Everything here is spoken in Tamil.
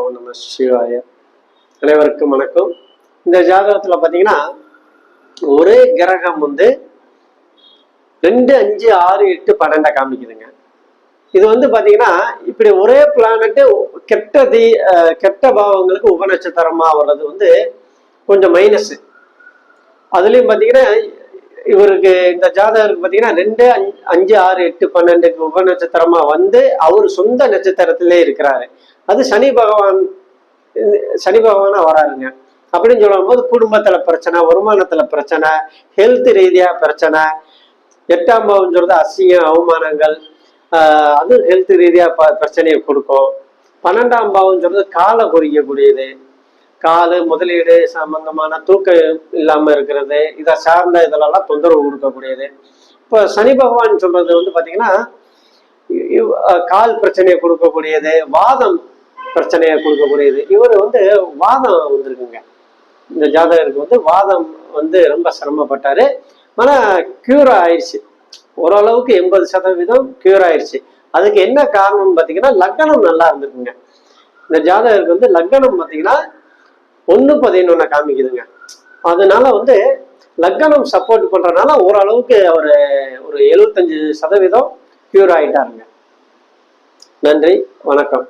ஓம் நம சிவாய. அனைவருக்கும் வணக்கம். இந்த ஜாதகத்துல பாத்தீங்கன்னா ஒரே கிரகம் வந்து ரெண்டு அஞ்சு ஆறு எட்டு பன்னெண்டை காமிக்குதுங்க. இது வந்து பாத்தீங்கன்னா இப்படி ஒரே பிளானட்டு கெட்ட தீ கெட்ட பாவங்களுக்கு உபநட்சத்திரமா வர்றது வந்து கொஞ்சம் மைனஸ் அதுலயும் பாத்தீங்கன்னா இவருக்கு இந்த ஜாதகருக்கு பாத்தீங்கன்னா ரெண்டு அஞ்சு- அஞ்சு ஆறு எட்டு பன்னெண்டுக்கு உப நட்சத்திரமா வந்து அவர் சொந்த நட்சத்திரத்திலே இருக்கிறாரு. அது சனி பகவான் இது சனி பகவானா வராருங்க. அப்படின்னு சொல்லும்போது குடும்பத்துல பிரச்சனை வருமானத்துல பிரச்சனை ஹெல்த் ரீதியா பிரச்சனை எட்டாம் பாவம் சொல்றது அசிங்கம் அவமானங்கள் அது ஹெல்த் ரீதியா ப- பிரச்சனையை கொடுக்கும். பன்னெண்டாம் பாவம் சொல்றது காலை குறிக்கக்கூடியது காலு முதலீடு சம்பந்தமான தூக்கம் இல்லாம இருக்கிறது இதை சார்ந்த இதெல்லாம் தொந்தரவு கொடுக்கக்கூடியது. இப்போ சனி பகவான் சொல்றது வந்து பாத்தீங்கன்னா கால் பிரச்சனையை கொடுக்கக்கூடியது வாதம் பிரச்சனையை கொடுக்கக்கூடியது. இவர் வந்து வாதம் வந்திருக்குங்க. இந்த ஜாதகருக்கு வந்து வாதம் வந்து ரொம்ப சிரமப்பட்டாரு. ஆனா கியூர் ஆயிடுச்சு ஓரளவுக்கு எண்பது சதவீதம் கியூர் ஆயிடுச்சு அதுக்கு என்ன காரணம்னு பார்த்தீங்கன்னா லக்கணம் நல்லா இருந்திருக்குங்க. இந்த ஜாதகருக்கு வந்து லக்கணம் பார்த்தீங்கன்னா ஒன்று பதினொன்று காமிக்குதுங்க. அதனால வந்து லக்கணம் சப்போர்ட் பண்றதுனால ஓரளவுக்கு அவர் ஒரு எழுபத்தஞ்சு சதவீதம் கியூர் ஆயிட்டாருங்க. நன்றி வணக்கம்.